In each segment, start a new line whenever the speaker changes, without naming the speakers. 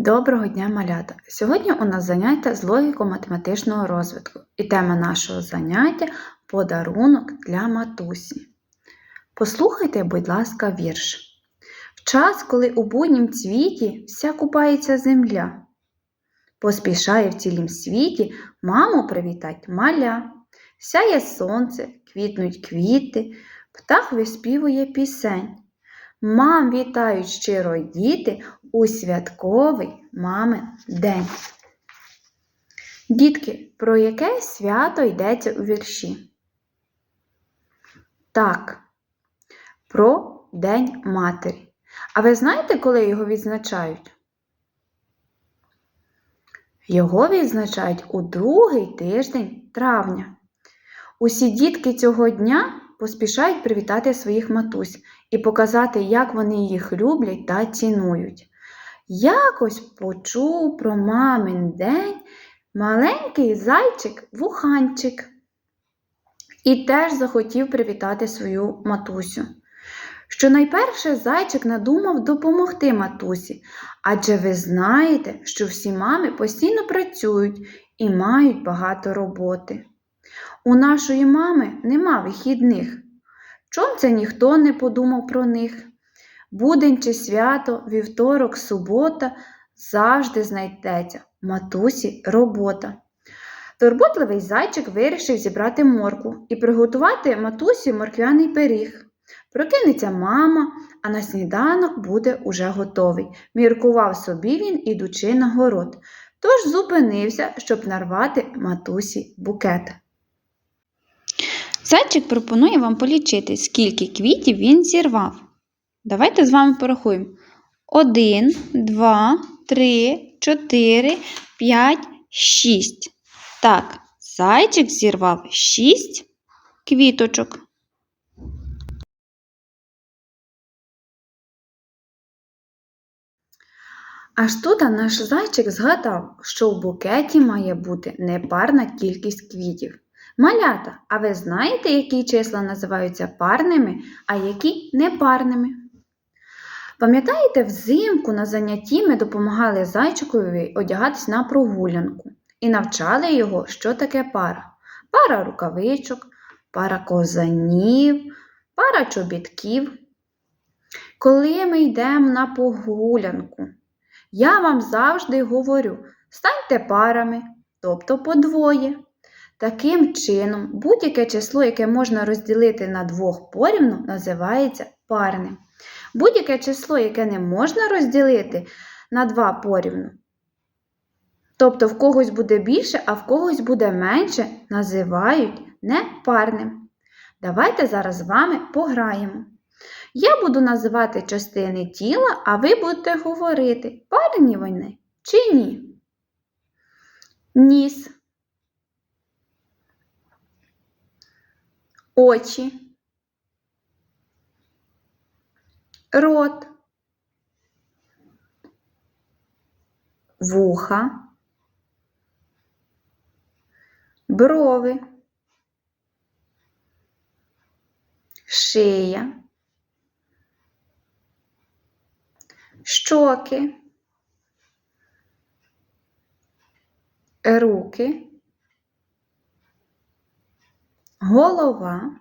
Доброго дня, малята! Сьогодні у нас заняття з логіко-математичного розвитку, і тема нашого заняття подарунок для матусі. Послухайте, будь ласка, вірш. В час, коли у буднім цвіті вся купається земля, поспішає в цілім світі маму привітать маля. Сяє сонце, квітнуть квіти, птах виспівує пісень. Мам вітають щиро діти у святковий мамин день. Дітки, про яке свято йдеться у вірші? Так, про День Матері. А ви знаєте, коли його відзначають? Його відзначають у другий тиждень травня. Усі дітки цього дня поспішають привітати своїх матусь і показати, як вони їх люблять та цінують. Якось почув про мамин день маленький зайчик-вуханчик і теж захотів привітати свою матусю. Що найперше зайчик надумав допомогти матусі, адже ви знаєте, що всі мами постійно працюють і мають багато роботи. У нашої мами нема вихідних. Чом це ніхто не подумав про них? Будень чи свято, вівторок, субота завжди знайдеться матусі робота. Турботливий зайчик вирішив зібрати морку і приготувати матусі морквяний пиріг. Прокинеться мама, а на сніданок буде уже готовий. Міркував собі він, ідучи на город. Тож зупинився, щоб нарвати матусі букет. Зайчик пропонує вам полічити, скільки квітів він зірвав. Давайте з вами порахуємо. Один, два, три, чотири, п'ять, шість. Так, зайчик зірвав шість квіточок. Аж тут наш зайчик згадав, що в букеті має бути непарна кількість квітів. Малята, а ви знаєте, які числа називаються парними, а які непарними? Пам'ятаєте, взимку на занятті ми допомагали зайчикові одягатись на прогулянку і навчали його, що таке пара. Пара рукавичок, пара козанів, пара чобітків. Коли ми йдемо на прогулянку, я вам завжди говорю: станьте парами, тобто по двоє. Таким чином, будь-яке число, яке можна розділити на двох порівну, називається парним. Будь-яке число, яке не можна розділити на два порівну, тобто в когось буде більше, а в когось буде менше, називають непарним. Давайте зараз з вами пограємо. Я буду називати частини тіла, а ви будете говорити, парні вони чи ні. Ніс. очі, рот, вуха, брови, шия, щоки, руки голова,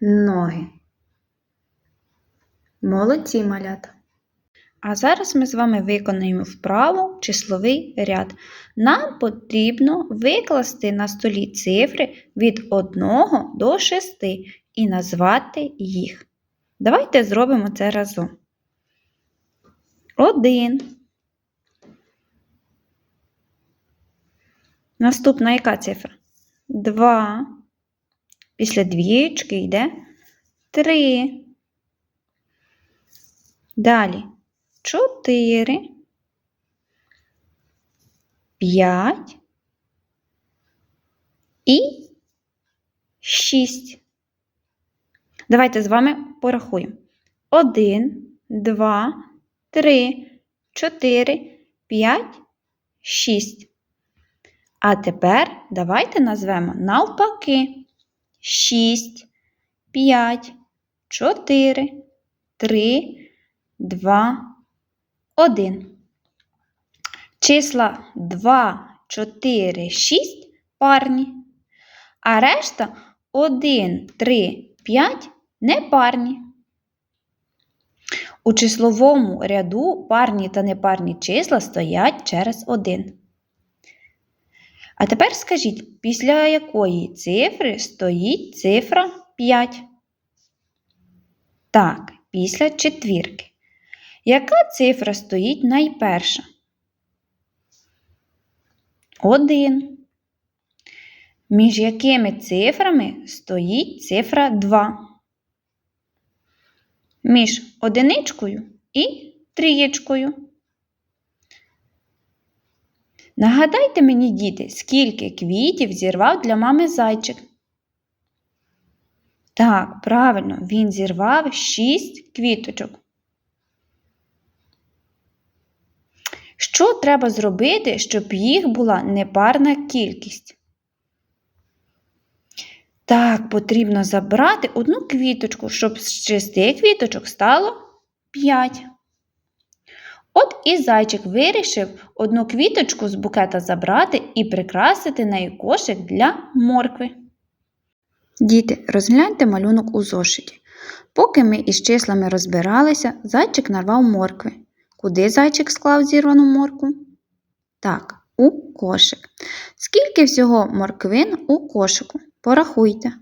ноги. Молодці малята. А зараз ми з вами виконаємо вправу числовий ряд. Нам потрібно викласти на столі цифри від 1 до 6 і назвати їх. Давайте зробимо це разом. 1 Наступна яка цифра? 2. Після двієчки йде 3. Далі 4. 5 і 6. Давайте з вами порахуємо. 1, 2, 3, 4, 5, 6. А тепер давайте назвемо навпаки 6, 5, 4, 3, 2, 1. Числа 2, 4, 6 парні, а решта 1, 3, 5 непарні. У числовому ряду парні та непарні числа стоять через 1. А тепер скажіть, після якої цифри стоїть цифра 5? Так, після четвірки. Яка цифра стоїть найперша? 1. Між якими цифрами стоїть цифра 2? Між одиничкою і трієчкою. Нагадайте мені, діти, скільки квітів зірвав для мами зайчик? Так, правильно, він зірвав 6 квіточок. Що треба зробити, щоб їх була непарна кількість? Так, потрібно забрати одну квіточку, щоб з шести квіточок стало 5. От і зайчик вирішив одну квіточку з букета забрати і прикрасити нею кошик для моркви. Діти, розгляньте малюнок у зошиті. Поки ми із числами розбиралися, зайчик нарвав моркви. Куди зайчик склав зірвану моркву? Так, у кошик. Скільки всього морквин у кошику? Порахуйте.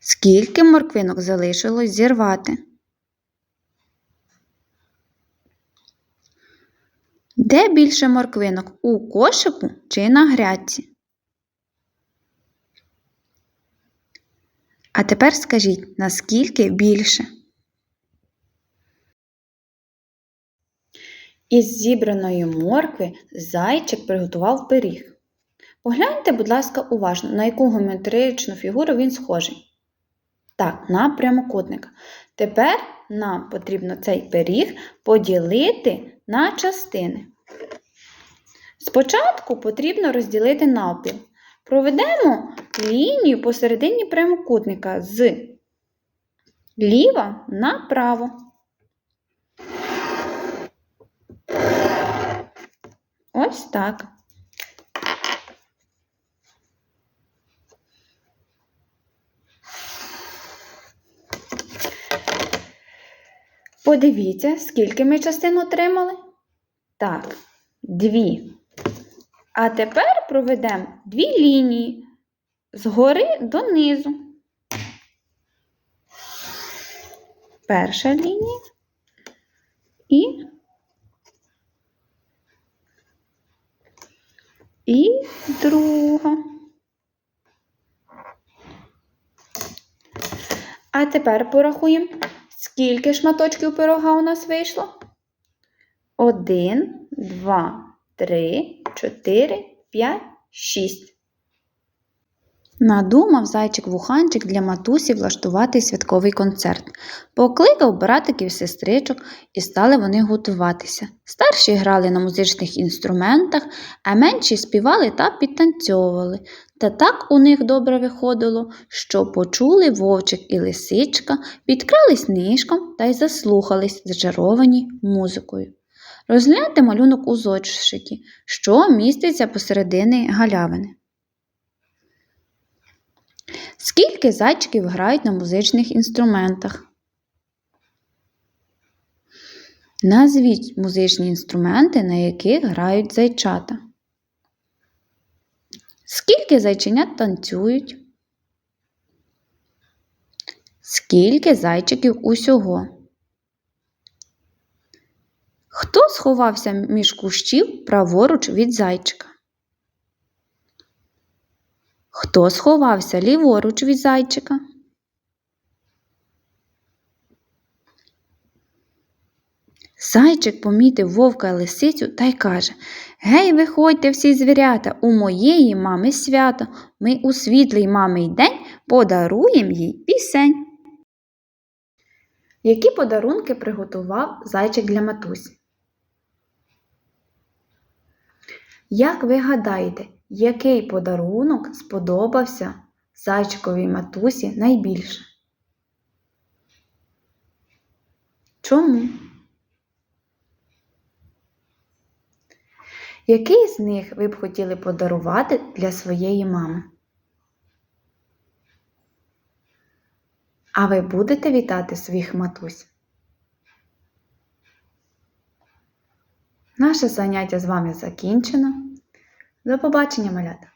Скільки морквинок залишилось зірвати? Де більше морквинок? У кошику чи на грядці? А тепер скажіть, наскільки більше? Із зібраної моркви зайчик приготував пиріг. Погляньте, будь ласка, уважно, на яку геометричну фігуру він схожий. Так, на прямокутника. Тепер нам потрібно цей пиріг поділити на частини. Спочатку потрібно розділити навпіл. Проведемо лінію посередині прямокутника з ліва направо. Ось так. Подивіться, скільки ми частин отримали. Так, дві. А тепер проведемо дві лінії згори донизу. Перша лінія і і друга. А тепер порахуємо, скільки шматочків пирога у нас вийшло. Один, два, три, чотири, п'ять, шість. Надумав зайчик-вуханчик для матусі влаштувати святковий концерт. Покликав братиків сестричок і стали вони готуватися. Старші грали на музичних інструментах, а менші співали та підтанцьовували. Та так у них добре виходило, що почули вовчик і лисичка, підкрались нишком та й заслухались, зачаровані музикою. Розгляньте малюнок у зошиті, що міститься посередині галявини. Скільки зайчиків грають на музичних інструментах? Назвіть музичні інструменти, на яких грають зайчата. Скільки зайченят танцюють? Скільки зайчиків усього? Хто сховався між кущів праворуч від зайчика? Хто сховався ліворуч від зайчика? Зайчик помітив вовка і лисицю та й каже Гей, виходьте всі звірята, у моєї мами свято. Ми у світлий мамий день подаруємо їй пісень. Які подарунки приготував зайчик для матусі? Як ви гадаєте, який подарунок сподобався зайчиковій матусі найбільше? Чому? Який з них ви б хотіли подарувати для своєї мами? А ви будете вітати своїх матусь? Наше заняття з вами закінчено. До побачення, малята!